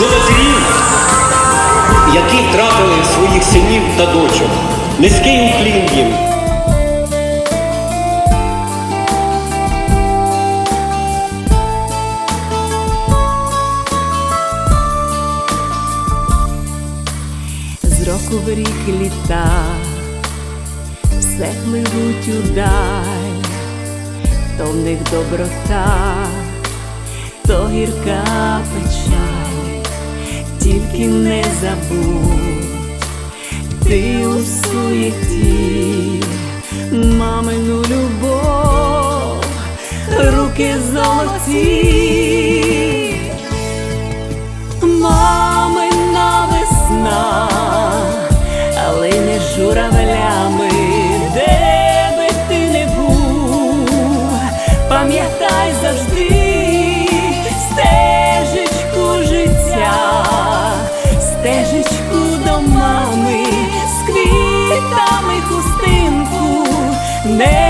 до матерів, які втратили своїх синів та дочок. Низький уклін їм. з року в рік літа, все пливуть удаль, то в них доброта, то гірка печаль, тільки не забудь. Ти у суєті, мамину любов, ね。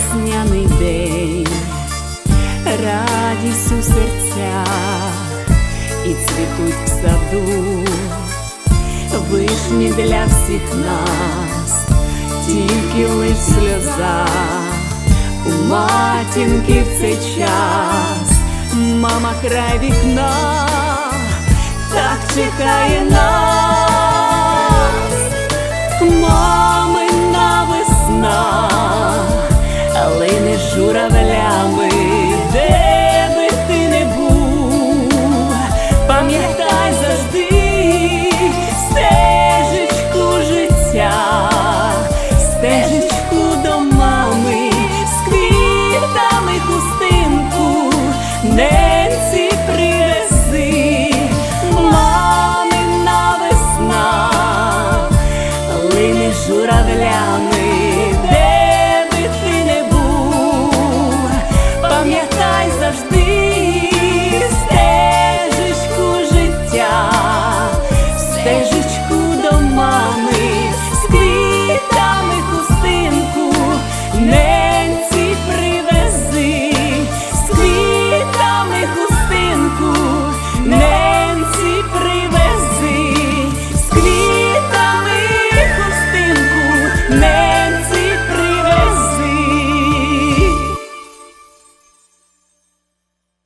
Весняний день, радість у серцях і цвітуть в саду, вишні для всіх нас, тільки лиш сльоза у матінки в цей час, мама край вікна, так чекає нас. fiesta.